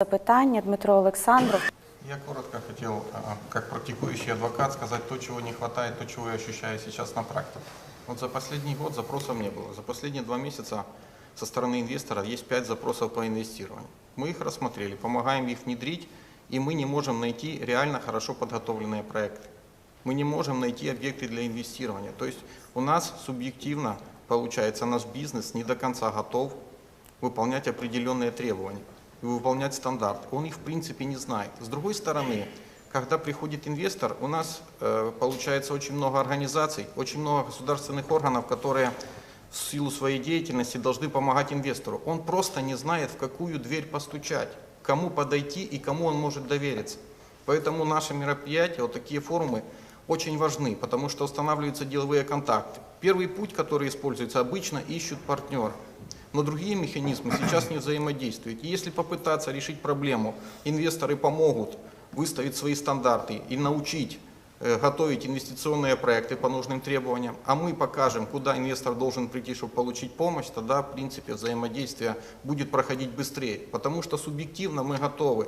Запитання Дмитро Олександров. Я коротко хотел, а, как практикующий адвокат, сказать то, чего не хватает, то, чего я ощущаю сейчас на практике. Вот за последний год запросов не было. За последние два месяца со стороны инвестора есть пять запросов по инвестированию. Мы их рассмотрели, помогаем их внедрить, и мы не можем найти реально хорошо подготовленные проекты. Мы не можем найти объекты для инвестирования. То есть у нас субъективно, получается, наш бизнес не до конца готов выполнять определенные требования И выполнять стандарт. Он их в принципе не знает. С другой стороны, когда приходит инвестор, у нас э, получается очень много организаций, очень много государственных органов, которые в силу своей деятельности должны помогать инвестору. Он просто не знает, в какую дверь постучать, кому подойти и кому он может довериться. Поэтому наши мероприятия, вот такие форумы, очень важны, потому что устанавливаются деловые контакты. Первый путь, который используется, обычно ищут партнера. Но другие механизмы сейчас не взаимодействуют. И если попытаться решить проблему, инвесторы помогут выставить свои стандарты и научить э, готовить инвестиционные проекты по нужным требованиям, а мы покажем, куда инвестор должен прийти, чтобы получить помощь, тогда, в принципе, взаимодействие будет проходить быстрее. Потому что субъективно мы готовы.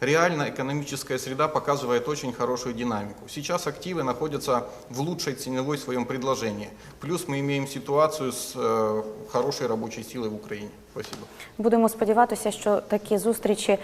Реально экономическая среда показывает очень хорошую динамику. Сейчас активы находятся в лучшей ценовой своем предложении. Плюс мы имеем ситуацию с э, хорошей рабочей силой в Украине. Спасибо. Будемо сподіватися, що такі зустрічі